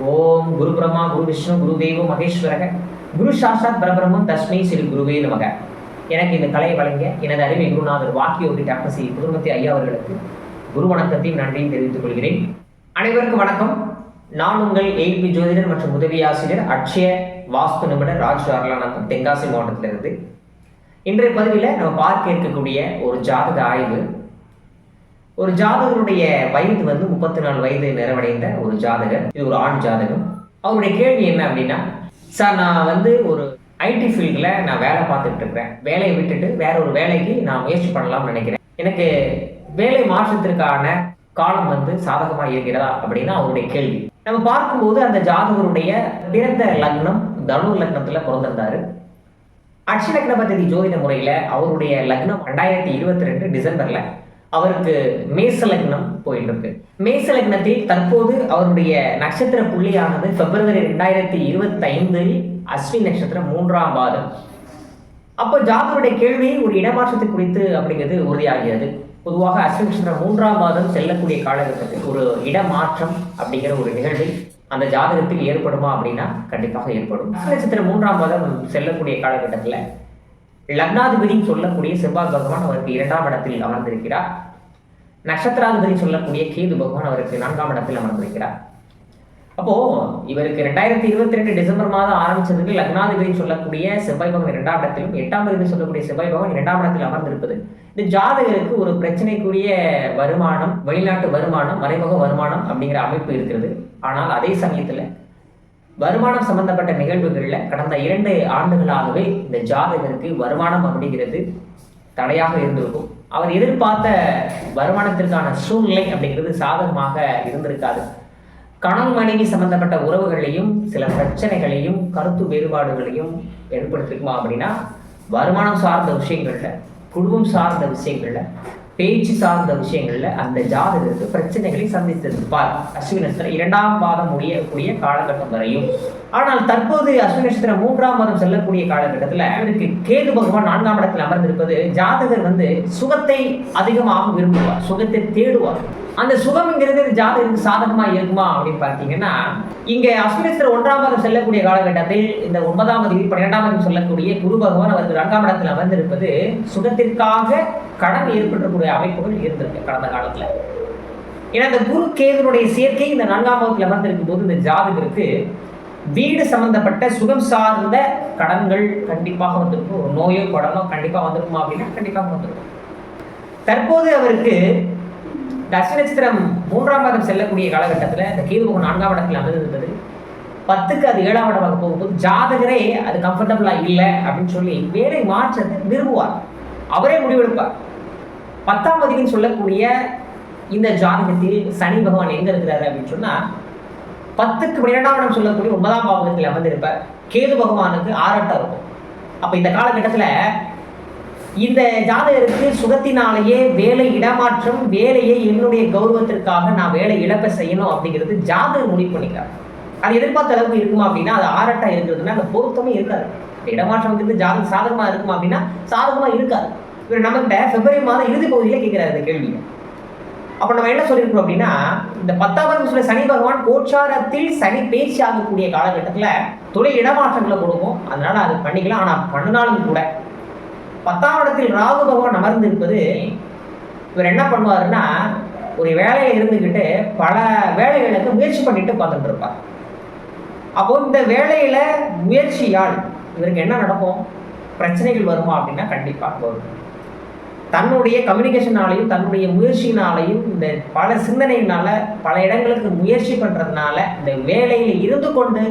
ஓம் குரு பிரம்மா குரு விஷ்ணு குரு தெய்வம் மகேஸ்வரக. குரு சாஷாத் பரபிரம்மம் தஸ்மை ஸ்ரீ குருவே நமக. எனக்கு இந்த கலையை வழங்க எனது அருமை குருநாதர் வாக்கியோகி டாக்டர் ஸ்ரீ குருமத்தி ஐயா அவர்களுக்கு குரு வணக்கத்தையும் நன்றியும் தெரிவித்துக் கொள்கிறேன். அனைவருக்கும் வணக்கம். நான் உங்கள் ஏபி ஜோதிடர் மற்றும் உதவி ஆசிரியர் அட்சய வாஸ்து நிபுணர் ராஜ் அருளானந்தம் தென்காசி மாவட்டத்திலிருந்து. இன்றைய பதிவில் நம்ம பார்க்க இருக்கக்கூடிய ஒரு ஜாதக ஆய்வு. ஒரு ஜாதகருடைய வயது வந்து முப்பத்தி நாலு வயது நிறைவடைந்த ஒரு ஜாதகர் இது ஒரு ஆண் ஜாதகம். அவருடைய கேள்வி என்ன அப்படின்னா சார் நான் வந்து ஒரு ஐடி ஃபீல்டில் நான் வேலை பார்த்துட்டு இருக்கிறேன் வேலையை விட்டுட்டு வேற ஒரு வேலைக்கு நான் முயற்சி பண்ணலாம்னு நினைக்கிறேன். எனக்கு வேலை மாற்றத்திற்கான காலம் வந்து சாதகமாக இருக்கிறதா? அப்படின்னா அவருடைய கேள்வி. நம்ம பார்க்கும்போது அந்த ஜாதகருடைய பிறந்த லக்னம் தனு லக்னத்தில் பிறந்திருந்தாரு. அட்சலக்ன பத்தி ஜோதிட முறையில் அவருடைய லக்னம் ரெண்டாயிரத்தி இருபத்தி ரெண்டு டிசம்பரில் அவருக்கு மேசலக்னம் போயிருக்கு போயிட்டு தற்போது அவருடைய நட்சத்திர புள்ளியானது பிப்ரவரி ரெண்டாயிரத்தி இருபத்தி ஐந்தில் அஸ்வின் நட்சத்திரம் மூன்றாம் பாதம். அப்போ ஜாதகருடைய கேள்வி ஒரு இடமாற்றத்தை குறித்து அப்படிங்கிறது உறுதியாகிறது. பொதுவாக அஸ்வின் நட்சத்திரம் மூன்றாம் பாதம் செல்லக்கூடிய காலகட்டத்தில் ஒரு இடமாற்றம் அப்படிங்கிற ஒரு நிகழ்வு அந்த ஜாதகத்தில் ஏற்படுமா அப்படின்னா கண்டிப்பாக ஏற்படும். அஸ்வின் நட்சத்திரம் மூன்றாம் பாதம் செல்லக்கூடிய காலகட்டத்தில் லக்னாதிபதின்னு சொல்லக்கூடிய செவ்வாய் பகவான் அவருக்கு இரண்டாம் இடத்தில் அமர்ந்திருக்கிறார். நட்சத்திராதிபதி சொல்லக்கூடிய கேது பகவான் அவருக்கு நான்காம் இடத்தில் அமர்ந்திருக்கிறார். அப்போ இவருக்கு ரெண்டாயிரத்தி இருபத்தி ரெண்டு டிசம்பர் மாதம் ஆரம்பிச்சதுக்கு லக்னாதிபதி சொல்லக்கூடிய செவ்வாய் பகவான் இரண்டாம் இடத்திலும் எட்டாம் தேதி சொல்லக்கூடிய செவ்வாய் பகவான் இரண்டாம் இடத்தில் அமர்ந்திருப்பது. இந்த ஜாதகருக்கு ஒரு பிரச்சனைக்குரிய வருமானம் வெளிநாட்டு வருமானம் மறைமுக வருமானம் அப்படிங்கிற அமைப்பு இருக்கிறது. ஆனால் அதே சமயத்துல வருமானம் சம்பந்தப்பட்ட நிகழ்வுகளில் கடந்த இரண்டு ஆண்டுகளாகவே இந்த ஜாதகருக்கு வருமானம் அப்படிங்கிறது தடையாக இருந்திருக்கும். அவர் எதிர்பார்த்த வருமானத்திற்கான சூழ்நிலை அப்படிங்கிறது சாதகமாக இருந்திருக்காது. கணவன் மனைவி சம்பந்தப்பட்ட உறவுகளையும் சில பிரச்சனைகளையும் கருத்து வேறுபாடுகளையும் ஏற்படுத்திருக்குமா அப்படின்னா வருமானம் சார்ந்த விஷயங்கள்ல குடும்பம் சார்ந்த விஷயங்கள்ல பேச்சு சார்ந்த விஷயங்கள்ல அந்த ஜாதகருக்கு பிரச்சனைகளை சந்தித்திருப்பார் அஸ்வினத்தில் இரண்டாம் பாதம் முடியக்கூடிய காலகட்டம் வரையும் ஆனால் தற்போது அஸ்வினி நட்சத்திரம் மூன்றாம் மாதம் செல்லக்கூடிய காலகட்டத்தில் அவருக்கு கேது பகவான் நான்காம் இடத்தில் அமர்ந்திருப்பது ஜாதகர் வந்து சுகத்தை அதிகமாக விரும்புவார். சுகத்தை தேடுவார். அந்த சுகம்ங்கிறது ஜாதகருக்கு சாதகமாக இருக்குமா அப்படின்னு பார்த்தீங்கன்னா இங்கே அஸ்வினஸ்தர் ஒன்றாம் மாதம் செல்லக்கூடிய காலகட்டத்தில் இந்த ஒன்பதாம் தேதி பன்னிரெண்டாம் தேதி சொல்லக்கூடிய குரு பகவான் அவருக்கு நான்காம் இடத்தில் அமர்ந்திருப்பது சுகத்திற்காக கடன் ஏற்படக்கூடிய அமைப்புகள் இருந்திருக்கு கடந்த காலத்தில். ஏன்னா இந்த குரு கேதனுடைய சேர்க்கை இந்த நான்காம் மதத்தில் அமர்ந்திருக்கும் போது இந்த ஜாதகருக்கு வீடு சம்பந்தப்பட்ட சுகம் சார்ந்த கடன்கள் கண்டிப்பாக வந்திருக்கும். ஒரு நோயோ கடனோ கண்டிப்பாக வந்திருக்குமா அப்படின்னா கண்டிப்பாக வந்திருக்கும். தற்போது அவருக்கு தச நட்சத்திரம் மூன்றாம் மாதம் செல்லக்கூடிய காலகட்டத்தில் இந்த கேது நான்காம் இடத்தில் அமர்ந்திருந்தது. பத்துக்கு அது ஏழாம் இடமாக போகும்போது ஜாதகரே அது கம்ஃபர்டபுளாக இல்லை அப்படின்னு சொல்லி வேலை மாற்றத்தை விரும்புவார் அவரே முடிவெடுப்பார். பத்தாம் பதிவின்னு சொல்லக்கூடிய இந்த ஜாதகத்தில் சனி பகவான் எங்கே இருக்கிறாரு அப்படின்னு சொன்னால் பத்துக்கு பன்னிரெண்டாம் இடம் சொல்லக்கூடிய ஒன்பதாம் பாவகத்தில் அமர்ந்திருப்பார் கேது பகவானுக்கு ஆறட்டம் இருக்கும். அப்போ இந்த காலகட்டத்தில் இந்த ஜாதகருக்கு சுகத்தினாலேயே வேலை இடமாற்றம் வேலையை என்னுடைய கௌரவத்திற்காக நான் வேலை இழப்பை செய்யணும் அப்படிங்கிறது ஜாதகர் முடிவு பண்ணிக்கிறார். அது எதிர்பார்த்த அளவுக்கு இருக்குமா அப்படின்னா அது ஆரட்டா இருக்கிறதுனா அந்த பொருத்தமே இருக்காது. இடமாற்றம்ங்கிறது ஜாதகம் சாதகமாக இருக்குமா அப்படின்னா சாதகமாக இருக்காது. இவர் நம்மகிட்ட பிப்ரவரி மாதம் இறுதி பகுதியில் கேட்குறாரு இந்த கேள்வியை. அப்ப நம்ம என்ன சொல்லியிருக்கோம் அப்படின்னா இந்த பத்தாவது சொல்ல சனி பகவான் கோச்சாரத்தில் சனி பேச்சு ஆகக்கூடிய காலகட்டத்துல தொழில் இடமாற்றங்களை கொடுக்கும். அதனால அது பண்ணிக்கலாம். ஆனா பண்ணினாலும் கூட. பத்தாம் இடத்தில் ராகு பகவான் அமர்ந்து இருப்பது இவர் என்ன பண்ணுவாருன்னா ஒரு வேலையை இருந்துக்கிட்டு பல வேலைகளுக்கு முயற்சி பண்ணிட்டு பார்த்துட்டு இருப்பார். அப்போ இந்த வேலையில முயற்சியால் இவருக்கு என்ன நடக்கும்? பிரச்சனைகள் வருமா அப்படின்னா கண்டிப்பாக வரும். தன்னுடைய கம்யூனிகேஷனாலையும் தன்னுடைய முயற்சியினாலையும் இந்த பல சிந்தனையினால பல இடங்களுக்கு முயற்சி பண்றதுனால இந்த வேலையில் இருந்து கொண்டு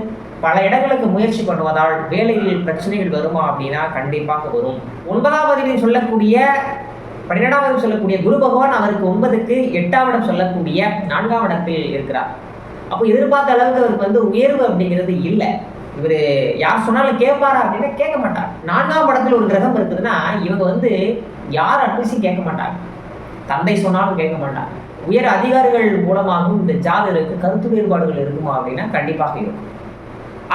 பல இடங்களுக்கு முயற்சி பண்ணுவதால் வேலைகளில் பிரச்சனைகள் வருமா அப்படின்னா கண்டிப்பாக வரும். ஒன்பதாவது சொல்லக்கூடிய பன்னிரெண்டாம் இடம் சொல்லக்கூடிய குரு பகவான் அவருக்கு ஒன்பதுக்கு எட்டாம் இடம் சொல்லக்கூடிய நான்காம் இடத்தில் இருக்கிறார். அப்போ எதிர்பார்த்த அளவுக்கு அவருக்கு வந்து உயர்வு அப்படிங்கிறது இல்லை. இவர் யார் சொன்னாலும் கேட்பாரா அப்படின்னா கேட்க மாட்டார். நான்காம் படத்தில் ஒரு கிரகம் இருக்குதுன்னா இவங்க வந்து யார் அட்வைஸும் கேட்க மாட்டாங்க. தந்தை சொன்னாலும் கேட்க மாட்டாங்க உயர் அதிகாரிகள் மூலமாகவும் இந்த ஜாதகருக்கு கருத்து வேறுபாடுகள் இருக்குமா அப்படின்னா கண்டிப்பாக இருக்கும்.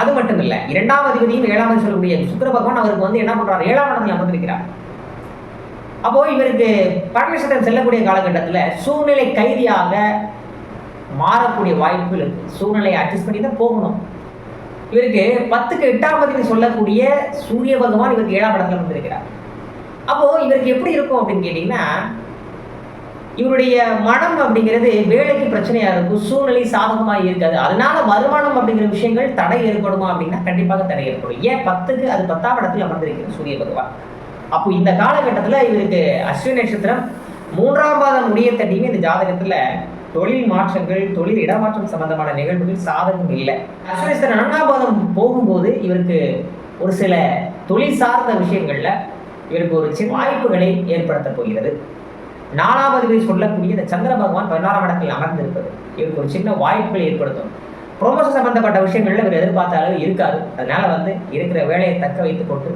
அது மட்டும் இல்லை இரண்டாம் அதிபதியும் ஏழாம் சொல்லக்கூடிய சுக்கர பகவான் அவருக்கு வந்து என்ன பண்றாரு? ஏழாம் இடத்துல அமர்ந்திருக்கிறார். அப்போ இவருக்கு பரமேஸ்வரன் செல்லக்கூடிய காலகட்டத்தில் சூழ்நிலை கைதியாக மாறக்கூடிய வாய்ப்புகள் இருக்கு. சூழ்நிலையை அட்ஜஸ்ட் பண்ணி தான் போகணும். இவருக்கு பத்துக்கு எட்டாம் பதிவு சொல்லக்கூடிய சூரிய பகவான் இவருக்கு ஏழாம் இடத்துல வந்திருக்கிறார். அப்போ இவருக்கு எப்படி இருக்கும் அப்படின்னு கேட்டீங்கன்னா இவருடைய மனம் அப்படிங்கிறது வேலைக்கு பிரச்சனையா இருக்கும் சூழ்நிலை சாதகமாக இருக்காது. அதனால வருமானம் அப்படிங்கிற விஷயங்கள் தடை ஏற்படுமா அப்படின்னா கண்டிப்பாக தடை ஏற்படும். ஏன் பத்துக்கு அது பத்தாம் இடத்துல அமர்ந்திருக்கிறது சூரிய பகவான்? அப்போ இந்த காலகட்டத்தில் இவருக்கு அஸ்வினி நட்சத்திரம் மூன்றாம் பாதம் முடிய தட்டியுமே இந்த ஜாதகத்தில் தொழில் மாற்றங்கள் தொழில் இடமாற்றம் சம்பந்தமான நிகழ்வுகள் சாதகம் இல்லை. அஸ்வினி நட்சத்திரம் போகும்போது இவருக்கு ஒரு சில தொழில் சார்ந்த விஷயங்கள்ல இவருக்கு ஒரு சின்ன வாய்ப்புகளை ஏற்படுத்த போகிறது. நாலாவது சொல்லக்கூடிய இந்த சந்திர பகவான் பதினாறாம் இடத்தில் அமர்ந்திருப்பது இவருக்கு ஒரு சின்ன வாய்ப்புகளை ஏற்படுத்தும். ப்ரொமோஷன் சம்பந்தப்பட்ட விஷயங்கள்ல இவர் எதிர்பார்த்த அளவு இருக்காது. அதனால வந்து இருக்கிற வேலையை தக்க வைத்துக் கொண்டு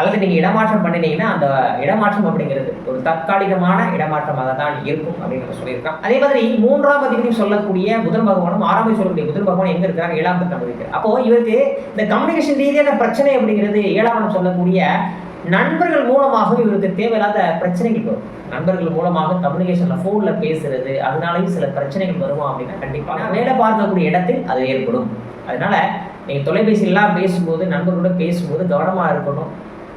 அல்லது நீங்க இடமாற்றம் பண்ணினீங்கன்னா அந்த இடமாற்றம் அப்படிங்கிறது ஒரு தற்காலிகமான இடமாற்றமாக தான் இருக்கும் அப்படின்னு நம்ம சொல்லியிருக்கோம். அதே மாதிரி மூன்றாம் அதிபதி சொல்லக்கூடிய புதன் பகவானும் ஆறாம் சொல்லக்கூடிய புதன் பகவான் எங்க இருக்காங்க? ஏழாம் தட்டம் அமர்ந்திருக்கிறார் அப்போ இவருக்கு இந்த கம்யூனிகேஷன் ரீதியான பிரச்சனை அப்படிங்கிறது ஏழாம் சொல்லக்கூடிய நண்பர்கள் மூலமாக இவருக்கு தேவையில்லாத பிரச்சனைகள் வரும். நண்பர்கள் மூலமாக கம்யூனிகேஷன்ல போன்ல பேசுறது அதனாலயும் சில பிரச்சனைகள் வருமா அப்படின்னா கண்டிப்பா வேலை பார்க்கக்கூடிய இடத்தில் அது ஏற்படும். அதனால நீங்க தொலைபேசியெல்லாம் பேசும்போது நண்பர்களோட பேசும்போது கவனமா இருக்கணும்.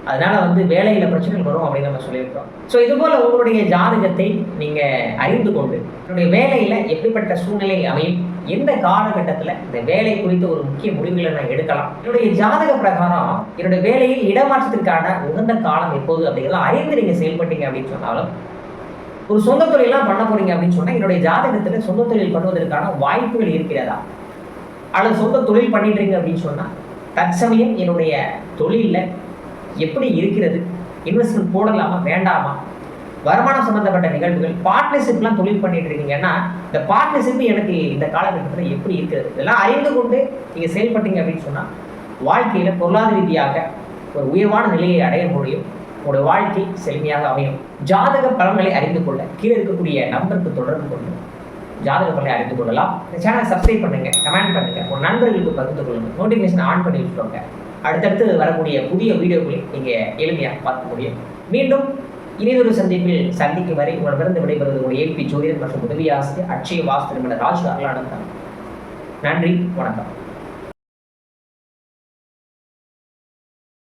அதனால வந்து வேலையில பிரச்சனைகள் வரும் அப்படின்னு நம்ம சொல்லியிருக்கோம் ஸோ இது போல உங்களுடைய ஜாதகத்தை நீங்க அறிந்து கொண்டு என்னுடைய வேலையில எப்படிப்பட்ட சூழ்நிலை அமையும் எந்த காலகட்டத்தில் இந்த வேலை குறித்த ஒரு முக்கிய முடிவுகளை நான் எடுக்கலாம் என்னுடைய ஜாதக பிரகாரம் என்னுடைய வேலையில் இடமாற்றத்திற்கான உகந்த காலம் எப்போது அப்படிங்கிறத அறிந்து நீங்க செயல்பட்டீங்க அப்படின்னு சொன்னாலும் ஒரு சொந்த தொழிலாம் பண்ண போறீங்க அப்படின்னு சொன்னா என்னுடைய ஜாதகத்துல சொந்த தொழில் பண்ணுவதற்கான வாய்ப்புகள் இருக்கிறதா? அல்லது சொந்த தொழில் பண்ணிட்டு அப்படின்னு சொன்னா தற்சமயம் என்னுடைய தொழிலில் எப்படி இருக்கிறது? இன்வெஸ்ட்மெண்ட் போடலாமா வேண்டாமா? வருமானம் சம்பந்தப்பட்ட நிகழ்வுகள் பார்ட்னர்ஷிப்லாம் தொழில் பண்ணிட்டு இருக்கீங்கன்னா இந்த பார்ட்னர்ஷிப் எனக்கு இந்த காலகட்டத்தில் எப்படி இருக்கிறது? இதெல்லாம் அறிந்து கொண்டு நீங்கள் செயல்பட்டீங்க அப்படின்னு சொன்னால் வாழ்க்கையில் பொருளாதார ரீதியாக ஒரு உயர்வான நிலையை அடைய முடியும். உங்களுடைய வாழ்க்கை செழுமையாக அமையும். ஜாதக பலன்களை அறிந்து கொள்ள கீழே இருக்கக்கூடிய நம்பருக்கு தொடர்பு கொண்டு ஜாதக பலனை அறிந்து கொள்ளலாம். இந்த சேனலை சப்ஸ்கிரைப் பண்ணுங்க கமெண்ட் பண்ணுங்கள் உங்கள் நண்பர்களுக்கு பகிர்ந்து கொள்ளுங்கள் நோட்டிஃபிகேஷன் ஆன் பண்ணி விட்டுருவாங்க அடுத்தடுத்து வரக்கூடிய புதிய வீடியோக்களை நீங்கள் எளிமையாக பார்க்க முடியும். மீண்டும் இனிதொரு சந்திப்பில் சந்திக்கும் வரை உடனிருந்து விடைபெறுவது உங்கள் ஏபி ஜோதிடர் மற்றும் உதவி ஆசிரியர் அட்சய வாஸ்து நிபுணர் ராஜு அருளானந்தம் நன்றி வணக்கம்.